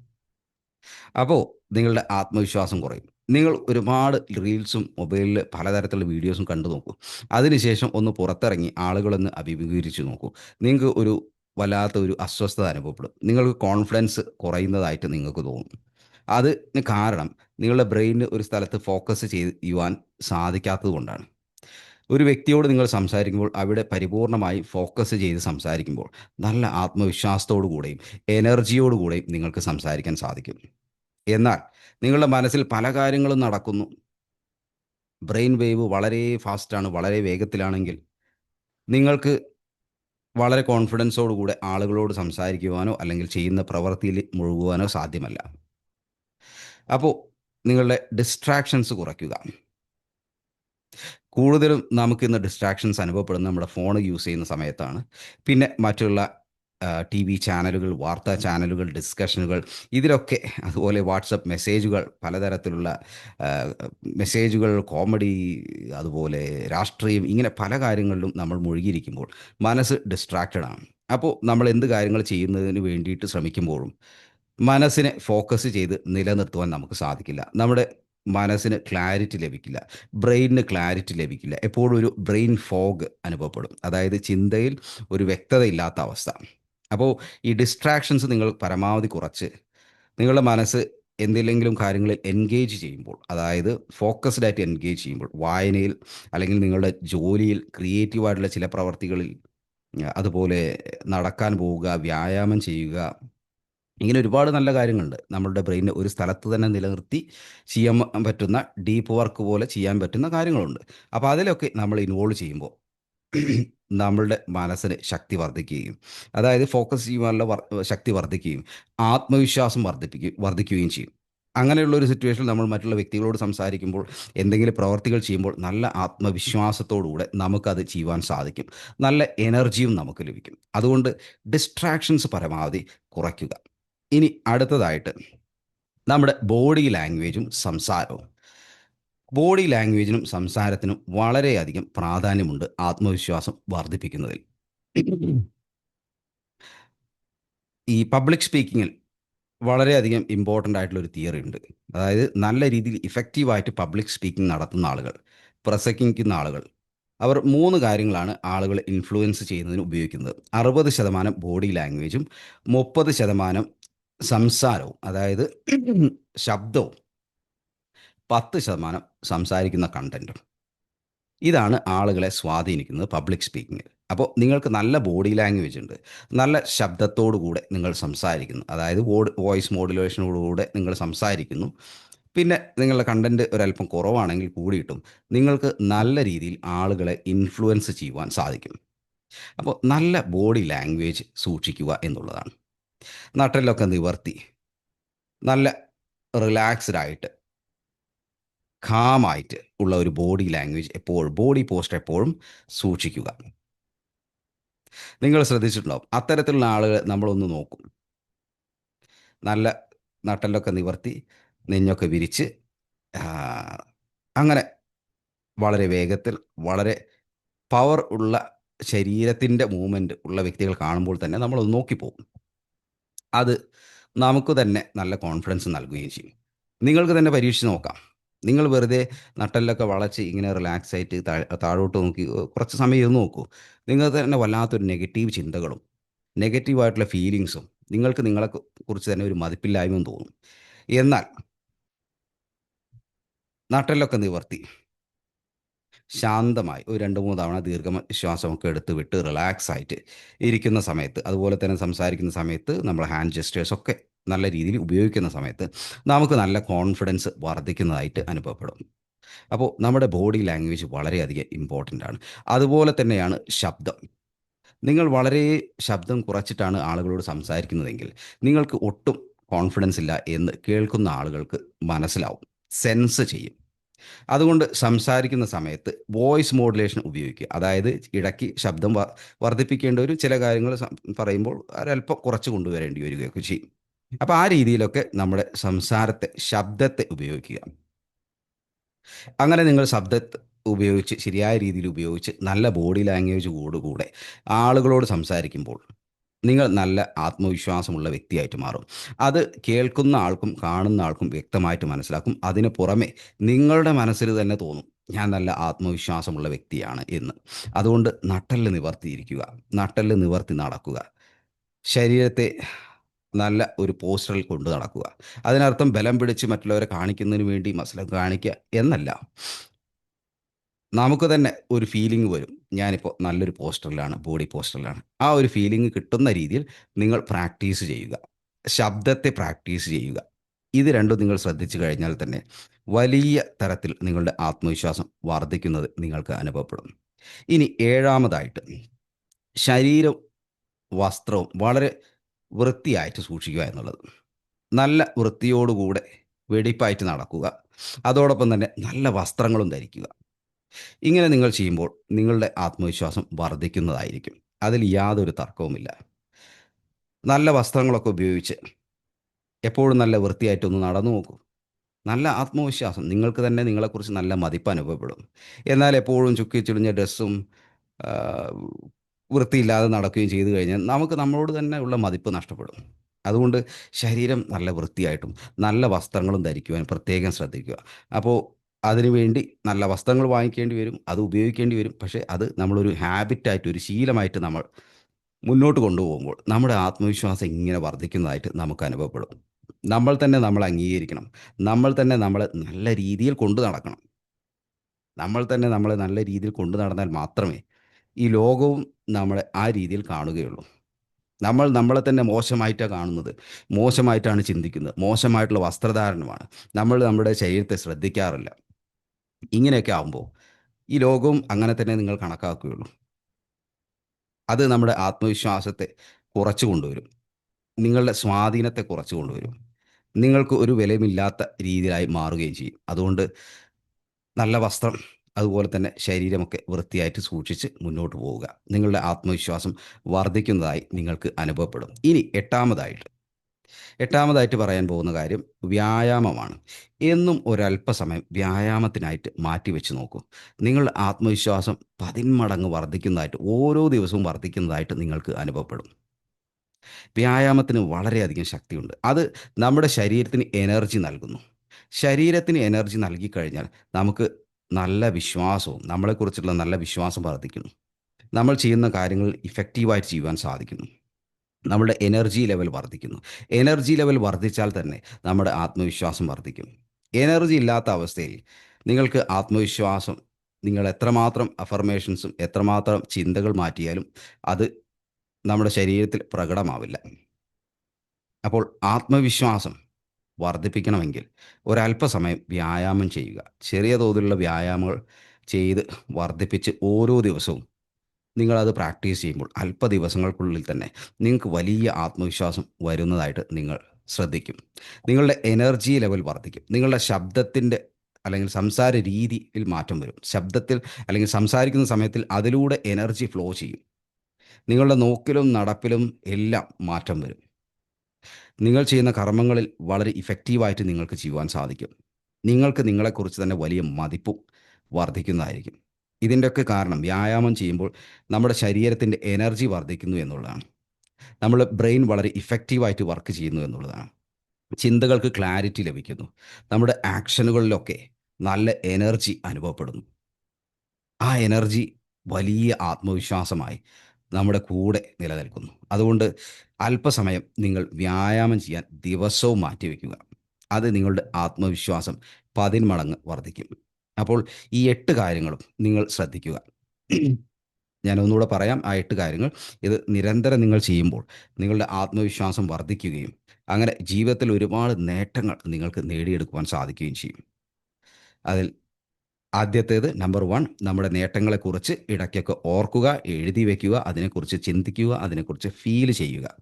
Speaker 1: അപ്പോൾ നിങ്ങളുടെ ആത്മവിശ്വാസം കുറയും. നിങ്ങൾ ഒരുപാട് റീൽസും മൊബൈലിൽ പലതരത്തിലുള്ള വീഡിയോസും കണ്ടു നോക്കൂ. അതിനുശേഷം ഒന്ന് പുറത്തിറങ്ങി ആളുകളൊന്ന് അഭിമുഖീകരിച്ച് നോക്കൂ. നിങ്ങൾക്ക് ഒരു വല്ലാത്ത ഒരു അസ്വസ്ഥത അനുഭവപ്പെടും. നിങ്ങൾക്ക് കോൺഫിഡൻസ് കുറയുന്നതായിട്ട് നിങ്ങൾക്ക് തോന്നും. അതിന് കാരണം നിങ്ങളുടെ ബ്രെയിനിന് ഒരു സ്ഥലത്ത് ഫോക്കസ് ചെയ്യുവാൻ സാധിക്കാത്തത് കൊണ്ടാണ്. ഒരു വ്യക്തിയോട് നിങ്ങൾ സംസാരിക്കുമ്പോൾ അവിടെ പരിപൂർണമായി ഫോക്കസ് ചെയ്ത് സംസാരിക്കുമ്പോൾ നല്ല ആത്മവിശ്വാസത്തോടു കൂടെയും എനർജിയോടു കൂടെയും നിങ്ങൾക്ക് സംസാരിക്കാൻ സാധിക്കും. എന്നാൽ നിങ്ങളുടെ മനസ്സിൽ പല കാര്യങ്ങളും നടക്കുന്നു. ബ്രെയിൻ വേവ് വളരെ ഫാസ്റ്റാണ് വളരെ വേഗത്തിലാണെങ്കിൽ നിങ്ങൾക്ക് വളരെ കോൺഫിഡൻസോടുകൂടെ ആളുകളോട് സംസാരിക്കുവാനോ അല്ലെങ്കിൽ ചെയ്യുന്ന പ്രവൃത്തിയിൽ മുഴുകുവാനോ സാധ്യമല്ല. അപ്പോൾ നിങ്ങളുടെ ഡിസ്ട്രാക്ഷൻസ് കുറയ്ക്കുക. കൂടുതലും നമുക്കിന്ന് ഡിസ്ട്രാക്ഷൻസ് അനുഭവപ്പെടുന്നത് നമ്മുടെ ഫോൺ യൂസ് ചെയ്യുന്ന സമയത്താണ്. പിന്നെ മറ്റുള്ള ടി വി ചാനലുകൾ വാർത്താ ചാനലുകൾ ഡിസ്കഷനുകൾ ഇതിലൊക്കെ അതുപോലെ വാട്സപ്പ് മെസ്സേജുകൾ പലതരത്തിലുള്ള മെസ്സേജുകൾ കോമഡി അതുപോലെ രാഷ്ട്രീയം ഇങ്ങനെ പല കാര്യങ്ങളിലും നമ്മൾ മുഴുകിയിരിക്കുമ്പോൾ മനസ്സ് ഡിസ്ട്രാക്റ്റഡ് ആണ്. അപ്പോൾ നമ്മൾ എന്ത് കാര്യങ്ങൾ ചെയ്യുന്നതിന് വേണ്ടിയിട്ട് ശ്രമിക്കുമ്പോഴും മനസ്സിനെ ഫോക്കസ് ചെയ്ത് നിലനിർത്തുവാൻ നമുക്ക് സാധിക്കില്ല. നമ്മുടെ മനസ്സിന് ക്ലാരിറ്റി ലഭിക്കില്ല. ബ്രെയിനിന് ക്ലാരിറ്റി ലഭിക്കില്ല. എപ്പോഴും ഒരു ബ്രെയിൻ ഫോഗ് അനുഭവപ്പെടും. അതായത് ചിന്തയിൽ ഒരു വ്യക്തതയില്ലാത്ത അവസ്ഥ. അപ്പോൾ ഈ ഡിസ്ട്രാക്ഷൻസ് നിങ്ങൾ പരമാവധി കുറച്ച് നിങ്ങളുടെ മനസ്സ് എന്തെങ്കിലും കാര്യങ്ങളിൽ എൻഗേജ് ചെയ്യുമ്പോൾ അതായത് ഫോക്കസ്ഡ് ആയിട്ട് എൻഗേജ് ചെയ്യുമ്പോൾ വായനയിൽ അല്ലെങ്കിൽ നിങ്ങളുടെ ജോലിയിൽ ക്രിയേറ്റീവായിട്ടുള്ള ചില പ്രവർത്തികളിൽ അതുപോലെ നടക്കാൻ പോവുക വ്യായാമം ചെയ്യുക ഇങ്ങനെ ഒരുപാട് നല്ല കാര്യങ്ങളുണ്ട്. നമ്മളുടെ ബ്രെയിൻ ഒരു സ്ഥലത്ത് തന്നെ നിലനിർത്തി ചെയ്യാൻ പറ്റുന്ന ഡീപ്പ് വർക്ക് പോലെ ചെയ്യാൻ പറ്റുന്ന കാര്യങ്ങളുണ്ട്. അപ്പോൾ അതിലൊക്കെ നമ്മൾ ഇൻവോൾവ് ചെയ്യുമ്പോൾ നമ്മളുടെ മനസ്സിന് ശക്തി വർദ്ധിക്കുകയും അതായത് ഫോക്കസ് ചെയ്യുവാനുള്ള ശക്തി വർദ്ധിക്കുകയും ആത്മവിശ്വാസം വർദ്ധിപ്പിക്കുകയും വർദ്ധിക്കുകയും ചെയ്യും. അങ്ങനെയുള്ള ഒരു സിറ്റുവേഷനിൽ നമ്മൾ മറ്റുള്ള വ്യക്തികളോട് സംസാരിക്കുമ്പോൾ എന്തെങ്കിലും പ്രവർത്തികൾ ചെയ്യുമ്പോൾ നല്ല ആത്മവിശ്വാസത്തോടുകൂടെ നമുക്കത് ചെയ്യുവാൻ സാധിക്കും. നല്ല എനർജിയും നമുക്ക് ലഭിക്കും. അതുകൊണ്ട് ഡിസ്ട്രാക്ഷൻസ് പരമാവധി കുറയ്ക്കുക. ഇനി അടുത്തതായിട്ട് നമ്മുടെ ബോഡി ലാംഗ്വേജും സംസാരവും. ബോഡി ലാംഗ്വേജിനും സംസാരത്തിനും വളരെയധികം പ്രാധാന്യമുണ്ട് ആത്മവിശ്വാസം വർദ്ധിപ്പിക്കുന്നതിൽ. ഈ പബ്ലിക് സ്പീക്കിങ്ങിൽ വളരെയധികം ഇമ്പോർട്ടന്റ് ആയിട്ടുള്ള ഒരു തിയറി ഉണ്ട്. അതായത് നല്ല രീതിയിൽ ഇഫക്റ്റീവായിട്ട് പബ്ലിക് സ്പീക്കിംഗ് നടത്തുന്ന ആളുകൾ പ്രസംഗിക്കുന്ന ആളുകൾ അവർ മൂന്ന് കാര്യങ്ങളാണ് ആളുകൾ ഇൻഫ്ലുവൻസ് ചെയ്യുന്നതിന് ഉപയോഗിക്കുന്നത്. അറുപത് ശതമാനം ബോഡി ലാംഗ്വേജും മുപ്പത് ശതമാനം സംസാരവും അതായത് ശബ്ദവും പത്ത് ശതമാനം സംസാരിക്കുന്ന കണ്ടന്റും ഇതാണ് ആളുകളെ സ്വാധീനിക്കുന്നത് പബ്ലിക് സ്പീക്കിങ്ങിൽ അപ്പോൾ നിങ്ങൾക്ക് നല്ല ബോഡി ലാംഗ്വേജ് ഉണ്ട്. നല്ല ശബ്ദത്തോടു കൂടെ നിങ്ങൾ സംസാരിക്കുന്നു. അതായത് വോയിസ് മോഡുലേഷനോടുകൂടെ നിങ്ങൾ സംസാരിക്കുന്നു. പിന്നെ നിങ്ങളുടെ കണ്ടന്റ് ഒരല്പം കുറവാണെങ്കിൽ കൂടിയിട്ടും നിങ്ങൾക്ക് നല്ല രീതിയിൽ ആളുകളെ ഇൻഫ്ലുവൻസ് ചെയ്യുവാൻ സാധിക്കും. അപ്പോൾ നല്ല ബോഡി ലാംഗ്വേജ് സൂക്ഷിക്കുക എന്നുള്ളതാണ്. നട്ടലൊക്കെ നിവർത്തി. നല്ല റിലാക്സ്ഡ് ആയിട്ട് കാമായിട്ട് ഉള്ള ഒരു ബോഡി ലാംഗ്വേജ് എപ്പോഴും ബോഡി പോസ്റ്റർ എപ്പോഴും സൂക്ഷിക്കുക. നിങ്ങൾ ശ്രദ്ധിച്ചിട്ടുണ്ടാവും അത്തരത്തിലുള്ള ആളുകൾ നമ്മളൊന്ന് നോക്കും. നല്ല നട്ടലൊക്കെ നിവർത്തി നെഞ്ഞൊക്കെ വിരിച്ച് അങ്ങനെ വളരെ വേഗത്തിൽ വളരെ പവർ ഉള്ള ശരീരത്തിന്റെ മൂവ്മെന്റ് ഉള്ള വ്യക്തികൾ കാണുമ്പോൾ തന്നെ നമ്മളൊന്ന് നോക്കിപ്പോകും. അത് നമുക്ക് തന്നെ നല്ല കോൺഫിഡൻസ് നൽകുകയും ചെയ്യും. നിങ്ങൾക്ക് തന്നെ പരീക്ഷിച്ച് നോക്കാം. നിങ്ങൾ വെറുതെ നട്ടെല്ലൊക്കെ വളച്ച് ഇങ്ങനെ റിലാക്സ് ആയിട്ട് താഴോട്ട് നോക്കി കുറച്ച് സമയം ഇരുന്ന് നോക്കൂ. നിങ്ങൾ തന്നെ വല്ലാത്തൊരു നെഗറ്റീവ് ചിന്തകളും നെഗറ്റീവായിട്ടുള്ള ഫീലിങ്സും നിങ്ങൾക്ക് നിങ്ങളെ കുറിച്ച് തന്നെ ഒരു മതിപ്പില്ലായ്മയും തോന്നും. എന്നാൽ നട്ടെല്ലൊക്കെ നിവർത്തി. ശാന്തമായി ഒരു രണ്ട് മൂന്ന് തവണ ദീർഘശ്വാസമൊക്കെ എടുത്ത് വിട്ട് റിലാക്സ് ആയിട്ട് ഇരിക്കുന്ന സമയത്ത് അതുപോലെ തന്നെ സംസാരിക്കുന്ന സമയത്ത് നമ്മൾ ഹാൻഡ് ജെസ്റ്റേഴ്സ് ഒക്കെ നല്ല രീതിയിൽ ഉപയോഗിക്കുന്ന സമയത്ത് നമുക്ക് നല്ല കോൺഫിഡൻസ് വർദ്ധിക്കുന്നതായിട്ട് അനുഭവപ്പെടും. അപ്പോൾ നമ്മുടെ ബോഡി ലാംഗ്വേജ് വളരെയധികം ഇമ്പോർട്ടന്റ് ആണ്. അതുപോലെ തന്നെയാണ് ശബ്ദം. നിങ്ങൾ വളരെ ശബ്ദം കുറച്ചിട്ടാണ് ആളുകളോട് സംസാരിക്കുന്നതെങ്കിൽ നിങ്ങൾക്ക് ഒട്ടും കോൺഫിഡൻസ് ഇല്ല എന്ന് കേൾക്കുന്ന ആളുകൾക്ക് മനസ്സിലാവും. സെൻസ് ചെയ്യും. അതുകൊണ്ട് സംസാരിക്കുന്ന സമയത്ത് വോയിസ് മോഡുലേഷൻ ഉപയോഗിക്കുക. അതായത് ഇടയ്ക്ക് ശബ്ദം വർദ്ധിപ്പിക്കേണ്ട ഒരു ചില കാര്യങ്ങൾ പറയുമ്പോൾ ഒരല്പം കുറച്ച് കൊണ്ടുവരേണ്ടി വരികയൊക്കെ ചെയ്യും. അപ്പോൾ ആ രീതിയിലൊക്കെ നമ്മുടെ സംസാരത്തെ ശബ്ദത്തെ ഉപയോഗിക്കുക. അങ്ങനെ നിങ്ങൾ ശബ്ദത്തെ ഉപയോഗിച്ച് ശരിയായ രീതിയിൽ ഉപയോഗിച്ച് നല്ല ബോഡി ലാംഗ്വേജ് ലാംഗ്വേജോടുകൂടെ ആളുകളോട് സംസാരിക്കുമ്പോൾ നിങ്ങൾ നല്ല ആത്മവിശ്വാസമുള്ള വ്യക്തിയായിട്ട് മാറും. അത് കേൾക്കുന്ന ആൾക്കും കാണുന്ന ആൾക്കും വ്യക്തമായിട്ട് മനസ്സിലാക്കും. അതിന് പുറമെ നിങ്ങളുടെ മനസ്സിൽ തന്നെ തോന്നും ഞാൻ നല്ല ആത്മവിശ്വാസമുള്ള വ്യക്തിയാണ് എന്ന്. അതുകൊണ്ട് നട്ടൽ നിവർത്തിയിരിക്കുക നട്ടൽ നിവർത്തി നടക്കുക. ശരീരത്തെ നല്ല ഒരു പോസ്റ്ററിൽ കൊണ്ടു നടക്കുക. അതിനർത്ഥം ബലം പിടിച്ച് മറ്റുള്ളവരെ കാണിക്കുന്നതിന് വേണ്ടി മസലം കാണിക്കുക എന്നല്ല. നമുക്ക് തന്നെ ഒരു ഫീലിംഗ് വരും. ഞാനിപ്പോൾ നല്ലൊരു പോസ്റ്ററിലാണ് ബോഡി പോസ്റ്ററിലാണ് ആ ഒരു ഫീലിംഗ് കിട്ടുന്ന രീതിയിൽ നിങ്ങൾ പ്രാക്ടീസ് ചെയ്യുക. ശബ്ദത്തെ പ്രാക്ടീസ് ചെയ്യുക. ഇത് രണ്ടും നിങ്ങൾ ശ്രദ്ധിച്ചു കഴിഞ്ഞാൽ തന്നെ വലിയ തരത്തിൽ നിങ്ങളുടെ ആത്മവിശ്വാസം വർദ്ധിക്കുന്നത് നിങ്ങൾക്ക് അനുഭവപ്പെടും. ഇനി ഏഴാമതായിട്ട് ശരീരം വസ്ത്രവും വളരെ വൃത്തിയായിട്ട് സൂക്ഷിക്കുക എന്നുള്ളത്. നല്ല വൃത്തിയോടുകൂടെ വെടിപ്പായിട്ട് നടക്കുക. അതോടൊപ്പം തന്നെ നല്ല വസ്ത്രങ്ങളും ധരിക്കുക. ഇങ്ങനെ നിങ്ങൾ ചെയ്യുമ്പോൾ നിങ്ങളുടെ ആത്മവിശ്വാസം വർദ്ധിക്കുന്നതായിരിക്കും. അതിൽ യാതൊരു തർക്കവുമില്ല. നല്ല വസ്ത്രങ്ങളൊക്കെ ഉപയോഗിച്ച് എപ്പോഴും നല്ല വൃത്തിയായിട്ടൊന്ന് നടന്നു നോക്കൂ. നല്ല ആത്മവിശ്വാസം. നിങ്ങൾക്ക് തന്നെ നിങ്ങളെക്കുറിച്ച് നല്ല മതിപ്പ് അനുഭവപ്പെടും. എന്നാൽ എപ്പോഴും ചുക്കി ചുളിഞ്ഞ ഡ്രസ്സും വൃത്തിയില്ലാതെ നടക്കുകയും ചെയ്തു കഴിഞ്ഞാൽ നമുക്ക് നമ്മളോട് തന്നെ ഉള്ള മതിപ്പ് നഷ്ടപ്പെടും. അതുകൊണ്ട് ശരീരം നല്ല വൃത്തിയായിട്ടും നല്ല വസ്ത്രങ്ങളും ധരിക്കുവാൻ പ്രത്യേകം ശ്രദ്ധിക്കുക. അപ്പോൾ അതിനുവേണ്ടി നല്ല വസ്ത്രങ്ങൾ വാങ്ങിക്കേണ്ടി വരും അത് ഉപയോഗിക്കേണ്ടി വരും. പക്ഷേ അത് നമ്മളൊരു ഹാബിറ്റായിട്ട് ഒരു ശീലമായിട്ട് നമ്മൾ മുന്നോട്ട് കൊണ്ടുപോകുമ്പോൾ നമ്മുടെ ആത്മവിശ്വാസം ഇങ്ങനെ വർദ്ധിക്കുന്നതായിട്ട് നമുക്ക് അനുഭവപ്പെടും. നമ്മൾ തന്നെ നമ്മൾ അംഗീകരിക്കണം. നമ്മൾ തന്നെ നമ്മളെ നല്ല രീതിയിൽ കൊണ്ടു നടക്കണം. നമ്മൾ തന്നെ നമ്മളെ നല്ല രീതിയിൽ കൊണ്ടു നടന്നാൽ മാത്രമേ ഈ ലോകവും നമ്മളെ ആ രീതിയിൽ കാണുകയുള്ളൂ. നമ്മൾ നമ്മളെ തന്നെ മോശമായിട്ടാണ് കാണുന്നത്. മോശമായിട്ടാണ് ചിന്തിക്കുന്നത്. മോശമായിട്ടുള്ള വസ്ത്രധാരണമാണ്. നമ്മൾ നമ്മുടെ ശരീരത്തെ ശ്രദ്ധിക്കാറില്ല. ഇങ്ങനെയൊക്കെ ആകുമ്പോൾ ഈ ലോകവും അങ്ങനെ തന്നെ നിങ്ങൾ കണക്കാക്കുകയുള്ളൂ. അത് നമ്മുടെ ആത്മവിശ്വാസത്തെ കുറച്ചു കൊണ്ടുവരും. നിങ്ങളുടെ സ്വാധീനത്തെ കുറച്ചു കൊണ്ടുവരും. നിങ്ങൾക്ക് ഒരു വിലയുമില്ലാത്ത രീതിയിലായി മാറുകയും ചെയ്യും. അതുകൊണ്ട് നല്ല വസ്ത്രം അതുപോലെ തന്നെ ശരീരമൊക്കെ വൃത്തിയായിട്ട് സൂക്ഷിച്ച് മുന്നോട്ട് പോവുക. നിങ്ങളുടെ ആത്മവിശ്വാസം വർദ്ധിക്കുന്നതായി നിങ്ങൾക്ക് അനുഭവപ്പെടും. ഇനി എട്ടാമതായിട്ട് എട്ടാമതായിട്ട് പറയാൻ പോകുന്ന കാര്യം വ്യായാമമാണ്. എന്നും ഒരല്പസമയം വ്യായാമത്തിനായിട്ട് മാറ്റി വെച്ച് നോക്കൂ. നിങ്ങളുടെ ആത്മവിശ്വാസം പതിന്മടങ്ങ് വർദ്ധിക്കുന്നതായിട്ട് ഓരോ ദിവസവും വർദ്ധിക്കുന്നതായിട്ട് നിങ്ങൾക്ക് അനുഭവപ്പെടും. വ്യായാമത്തിന് വളരെയധികം ശക്തിയുണ്ട്. അത് നമ്മുടെ ശരീരത്തിന് എനർജി നൽകുന്നു. ശരീരത്തിന് എനർജി നൽകിക്കഴിഞ്ഞാൽ നമുക്ക് നല്ല വിശ്വാസവും നമ്മളെക്കുറിച്ചുള്ള നല്ല വിശ്വാസം വർദ്ധിക്കുന്നു. നമ്മൾ ചെയ്യുന്ന കാര്യങ്ങൾ ഇഫക്റ്റീവായിട്ട് ചെയ്യുവാൻ സാധിക്കുന്നു. നമ്മുടെ എനർജി ലെവൽ വർദ്ധിക്കുന്നു. എനർജി ലെവൽ വർദ്ധിച്ചാൽ തന്നെ നമ്മുടെ ആത്മവിശ്വാസം വർദ്ധിക്കും. എനർജി ഇല്ലാത്ത അവസ്ഥയിൽ നിങ്ങൾക്ക് ആത്മവിശ്വാസം നിങ്ങൾ എത്രമാത്രം അഫർമേഷൻസും എത്രമാത്രം ചിന്തകൾ മാറ്റിയാലും അത് നമ്മുടെ ശരീരത്തിൽ പ്രകടമാവില്ല. അപ്പോൾ ആത്മവിശ്വാസം വർദ്ധിപ്പിക്കണമെങ്കിൽ ഒരല്പസമയം വ്യായാമം ചെയ്യുക. ചെറിയ തോതിലുള്ള വ്യായാമങ്ങൾ ചെയ്ത് വർദ്ധിപ്പിച്ച് ഓരോ ദിവസവും നിങ്ങളത് പ്രാക്ടീസ് ചെയ്യുമ്പോൾ അല്പ ദിവസങ്ങൾക്കുള്ളിൽ തന്നെ നിങ്ങൾക്ക് വലിയ ആത്മവിശ്വാസം വരുന്നതായിട്ട് നിങ്ങൾ ശ്രദ്ധിക്കും. നിങ്ങളുടെ എനർജി ലെവൽ വർദ്ധിക്കും. നിങ്ങളുടെ ശബ്ദത്തിന്റെ അല്ലെങ്കിൽ സംസാര രീതിയിൽ മാറ്റം വരും. ശബ്ദത്തിൽ അല്ലെങ്കിൽ സംസാരിക്കുന്ന സമയത്തിൽ അതിലൂടെ എനർജി ഫ്ലോ ചെയ്യും. നിങ്ങളുടെ നോക്കിലും നടപ്പിലും എല്ലാം മാറ്റം വരും. നിങ്ങൾ ചെയ്യുന്ന കർമ്മങ്ങളിൽ വളരെ ഇഫക്റ്റീവായിട്ട് നിങ്ങൾക്ക് ചെയ്യുവാൻ സാധിക്കും. നിങ്ങൾക്ക് നിങ്ങളെക്കുറിച്ച് തന്നെ വലിയ മതിപ്പും വർദ്ധിക്കുന്നതായിരിക്കും. ഇതിന്റെയൊക്കെ കാരണം വ്യായാമം ചെയ്യുമ്പോൾ നമ്മുടെ ശരീരത്തിന്റെ എനർജി വർദ്ധിക്കുന്നു എന്നുള്ളതാണ്. നമ്മൾ ബ്രെയിൻ വളരെ ഇഫക്റ്റീവായിട്ട് വർക്ക് ചെയ്യുന്നു എന്നുള്ളതാണ്. ചിന്തകൾക്ക് ക്ലാരിറ്റി ലഭിക്കുന്നു. നമ്മുടെ ആക്ഷനുകളിലൊക്കെ നല്ല എനർജി അനുഭവപ്പെടുന്നു. ആ എനർജി വലിയ ആത്മവിശ്വാസമായി നമ്മുടെ കൂടെ നിലനിൽക്കുന്നു. അതുകൊണ്ട് അല്പസമയം നിങ്ങൾ വ്യായാമം ചെയ്യാൻ ദിവസവും മാറ്റിവെക്കുക അത് നിങ്ങളുടെ ആത്മവിശ്വാസം പതിന്മടങ്ങ് വർദ്ധിക്കും. അപ്പോൾ ഈ എട്ട് കാര്യങ്ങളും നിങ്ങൾ ശ്രദ്ധിക്കുക. ഞാൻ ഒന്നുകൂടെ പറയാം. ആ എട്ട് കാര്യങ്ങൾ. ഇത് നിരന്തരം നിങ്ങൾ ചെയ്യുമ്പോൾ നിങ്ങളുടെ ആത്മവിശ്വാസം വർദ്ധിക്കുകയും അങ്ങനെ ജീവിതത്തിൽ ഒരുപാട് നേട്ടങ്ങൾ നിങ്ങൾക്ക് നേടിയെടുക്കുവാൻ സാധിക്കുകയും ചെയ്യും. അതിൽ ആദ്യത്തേത് നമ്പർ വൺ നമ്മുടെ നേട്ടങ്ങളെക്കുറിച്ച് ഇടയ്ക്കൊക്കെ ഓർക്കുക എഴുതി വയ്ക്കുക അതിനെക്കുറിച്ച് ചിന്തിക്കുക അതിനെക്കുറിച്ച് ഫീൽ ചെയ്യുക.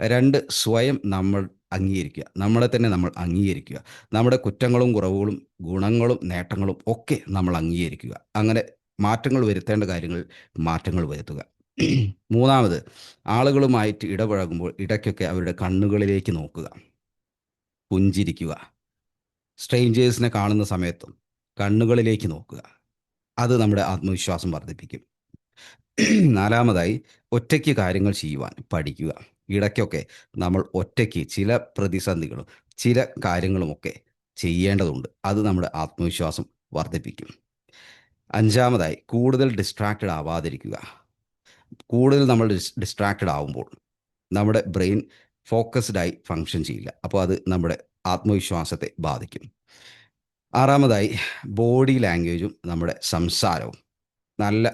Speaker 1: രണ്ട് സ്വയം നമ്മൾ അംഗീകരിക്കുക. നമ്മളെ തന്നെ നമ്മൾ അംഗീകരിക്കുക. നമ്മുടെ കുറ്റങ്ങളും കുറവുകളും ഗുണങ്ങളും നേട്ടങ്ങളും ഒക്കെ നമ്മൾ അംഗീകരിക്കുക. അങ്ങനെ മാറ്റങ്ങൾ വരുത്തേണ്ട കാര്യങ്ങൾ മാറ്റങ്ങൾ വരുത്തുക. മൂന്നാമത് ആളുകളുമായിട്ട് ഇടപഴകുമ്പോൾ ഇടയ്ക്കൊക്കെ അവരുടെ കണ്ണുകളിലേക്ക് നോക്കുക. പുഞ്ചിരിക്കുക. സ്ട്രേഞ്ചേഴ്സിനെ കാണുന്ന സമയത്തും കണ്ണുകളിലേക്ക് നോക്കുക. അത് നമ്മുടെ ആത്മവിശ്വാസം വർദ്ധിപ്പിക്കും. നാലാമതായി ഒറ്റയ്ക്ക് കാര്യങ്ങൾ ചെയ്യുവാൻ പഠിക്കുക. ഇടയ്ക്കൊക്കെ നമ്മൾ ഒറ്റയ്ക്ക് ചില പ്രതിസന്ധികളും ചില കാര്യങ്ങളുമൊക്കെ ചെയ്യേണ്ടതുണ്ട്. അത് നമ്മുടെ ആത്മവിശ്വാസം വർദ്ധിപ്പിക്കും. അഞ്ചാമതായി കൂടുതൽ ഡിസ്ട്രാക്റ്റഡ് ആവാതിരിക്കുക. കൂടുതൽ നമ്മൾ ഡിസ്ട്രാക്റ്റഡ് ആവുമ്പോൾ നമ്മുടെ ബ്രെയിൻ ഫോക്കസ്ഡായി ഫങ്ഷൻ ചെയ്യില്ല. അപ്പോൾ അത് നമ്മുടെ ആത്മവിശ്വാസത്തെ ബാധിക്കും. ആറാമതായി ബോഡി ലാംഗ്വേജും നമ്മുടെ സംസാരവും. നല്ല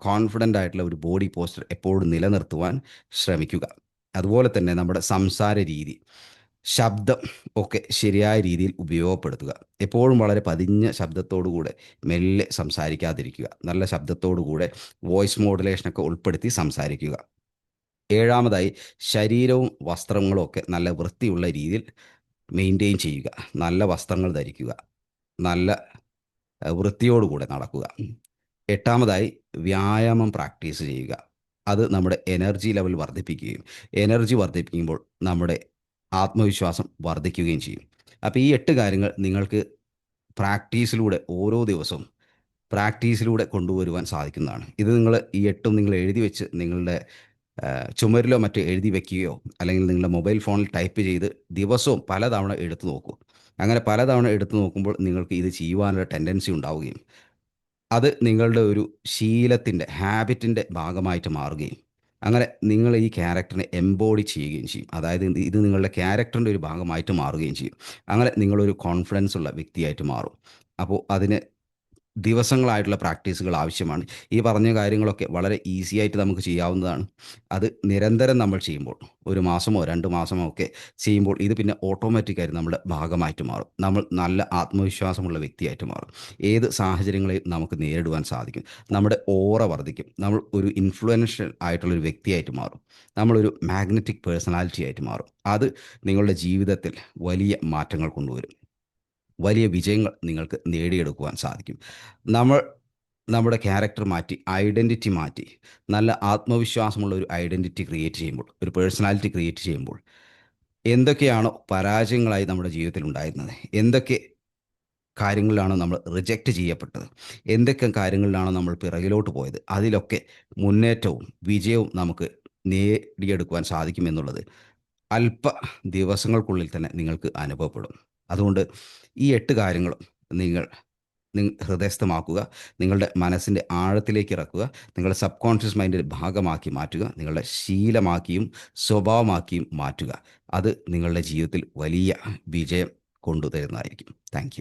Speaker 1: കോൺഫിഡന്റ് ആയിട്ടുള്ള ഒരു ബോഡി പോസ്റ്റർ എപ്പോഴും നിലനിർത്തുവാൻ ശ്രമിക്കുക. അതുപോലെ തന്നെ നമ്മുടെ സംസാര രീതി ശബ്ദം ഒക്കെ ശരിയായ രീതിയിൽ ഉപയോഗപ്പെടുത്തുക. എപ്പോഴും വളരെ പതിഞ്ഞ ശബ്ദത്തോടുകൂടെ മെല്ലെ സംസാരിക്കാതിരിക്കുക. നല്ല ശബ്ദത്തോടുകൂടെ വോയിസ് മോഡുലേഷനൊക്കെ ഉൾപ്പെടുത്തി സംസാരിക്കുക. ഏഴാമതായി ശരീരവും വസ്ത്രങ്ങളും ഒക്കെ നല്ല വൃത്തിയുള്ള രീതിയിൽ മെയിന്റെയിൻ ചെയ്യുക. നല്ല വസ്ത്രങ്ങൾ ധരിക്കുക. നല്ല വൃത്തിയോടുകൂടെ നടക്കുക. എട്ടാമതായി വ്യായാമം പ്രാക്ടീസ് ചെയ്യുക. അത് നമ്മുടെ എനർജി ലെവൽ വർദ്ധിപ്പിക്കുകയും എനർജി വർദ്ധിപ്പിക്കുമ്പോൾ നമ്മുടെ ആത്മവിശ്വാസം വർദ്ധിക്കുകയും ചെയ്യും. അപ്പോൾ ഈ എട്ട് കാര്യങ്ങൾ നിങ്ങൾക്ക് പ്രാക്ടീസിലൂടെ ഓരോ ദിവസവും പ്രാക്ടീസിലൂടെ കൊണ്ടുവരുവാൻ സാധിക്കുന്നതാണ്. ഇത് നിങ്ങൾ ഈ എട്ടും നിങ്ങൾ എഴുതി വെച്ച് നിങ്ങളുടെ ചുമരിലോ മറ്റോ എഴുതി വെക്കുകയോ അല്ലെങ്കിൽ നിങ്ങളുടെ മൊബൈൽ ഫോണിൽ ടൈപ്പ് ചെയ്ത് ദിവസവും പലതവണ എടുത്തു നോക്കൂ. അങ്ങനെ പലതവണ എടുത്തു നോക്കുമ്പോൾ നിങ്ങൾക്ക് ഇത് ചെയ്യുവാനുള്ള ടെൻഡൻസി ഉണ്ടാവുകയും അത് നിങ്ങളുടെ ഒരു ശീലത്തിന്റെ ഹാബിറ്റിന്റെ ഭാഗമായിട്ട് മാറുകയും അങ്ങനെ നിങ്ങൾ ഈ ക്യാരക്ടറിനെ എംബോഡി ചെയ്യുകയും ചെയ്യും. അതായത് ഇത് നിങ്ങളുടെ ക്യാരക്ടറിന്റെ ഒരു ഭാഗമായിട്ട് മാറുകയും ചെയ്യും. അങ്ങനെ നിങ്ങളൊരു കോൺഫിഡൻസ് ഉള്ള വ്യക്തിയായിട്ട് മാറും. അപ്പോൾ അതിന് ദിവസങ്ങളായിട്ടുള്ള പ്രാക്ടീസുകൾ ആവശ്യമാണ്. ഈ പറഞ്ഞ കാര്യങ്ങളൊക്കെ വളരെ ഈസി ആയിട്ട് നമുക്ക് ചെയ്യാവുന്നതാണ്. അത് നിരന്തരം നമ്മൾ ചെയ്യുമ്പോൾ ഒരു മാസമോ രണ്ട് മാസമോ ഒക്കെ ചെയ്യുമ്പോൾ ഇത് പിന്നെ ഓട്ടോമാറ്റിക്കായിട്ട് നമ്മുടെ ഭാഗമായിട്ട് മാറും. നമ്മൾ നല്ല ആത്മവിശ്വാസമുള്ള വ്യക്തിയായിട്ട് മാറും. ഏത് സാഹചര്യങ്ങളെയും നമുക്ക് നേരിടുവാൻ സാധിക്കും. നമ്മുടെ ഓറ വർദ്ധിക്കും. നമ്മൾ ഒരു ഇൻഫ്ലുവൻഷ്യൽ ആയിട്ടുള്ള ഒരു വ്യക്തിയായിട്ട് മാറും. നമ്മളൊരു മാഗ്നറ്റിക് പേഴ്സണാലിറ്റി ആയിട്ട് മാറും. അത് നിങ്ങളുടെ ജീവിതത്തിൽ വലിയ മാറ്റങ്ങൾ കൊണ്ടുവരും. വലിയ വിജയങ്ങൾ നിങ്ങൾക്ക് നേടിയെടുക്കുവാൻ സാധിക്കും. നമ്മൾ നമ്മുടെ ക്യാരക്ടർ മാറ്റി ഐഡന്റിറ്റി മാറ്റി നല്ല ആത്മവിശ്വാസമുള്ള ഒരു ഐഡന്റിറ്റി ക്രിയേറ്റ് ചെയ്യുമ്പോൾ ഒരു പേഴ്സണാലിറ്റി ക്രിയേറ്റ് ചെയ്യുമ്പോൾ എന്തൊക്കെയാണോ പരാജയങ്ങളായി നമ്മുടെ ജീവിതത്തിൽ ഉണ്ടായിരുന്നത്? എന്തൊക്കെ കാര്യങ്ങളിലാണ് നമ്മൾ റിജക്റ്റ് ചെയ്യപ്പെട്ടത്? എന്തൊക്കെ കാര്യങ്ങളിലാണ് നമ്മൾ പിറകിലോട്ട് പോയത്? അതിലൊക്കെ മുന്നേറ്റവും വിജയവും നമുക്ക് നേടിയെടുക്കുവാൻ സാധിക്കുമെന്നുള്ളത് അല്പ ദിവസങ്ങൾക്കുള്ളിൽ തന്നെ നിങ്ങൾക്ക് അനുഭവപ്പെടും. അതുകൊണ്ട് ഈ എട്ട് കാര്യങ്ങളും നിങ്ങൾ ഹൃദയസ്ഥമാക്കുക നിങ്ങളുടെ മനസ്സിന്റെ ആഴത്തിലേക്ക് ഇറക്കുക നിങ്ങളുടെ സബ് കോൺഷ്യസ് മൈൻഡിന്റെ ഭാഗമാക്കി മാറ്റുക നിങ്ങളുടെ ശീലമാക്കിയും സ്വഭാവമാക്കിയും മാറ്റുക. അത് നിങ്ങളുടെ ജീവിതത്തിൽ വലിയ വിജയം കൊണ്ടുതരുന്നതായിരിക്കും. താങ്ക്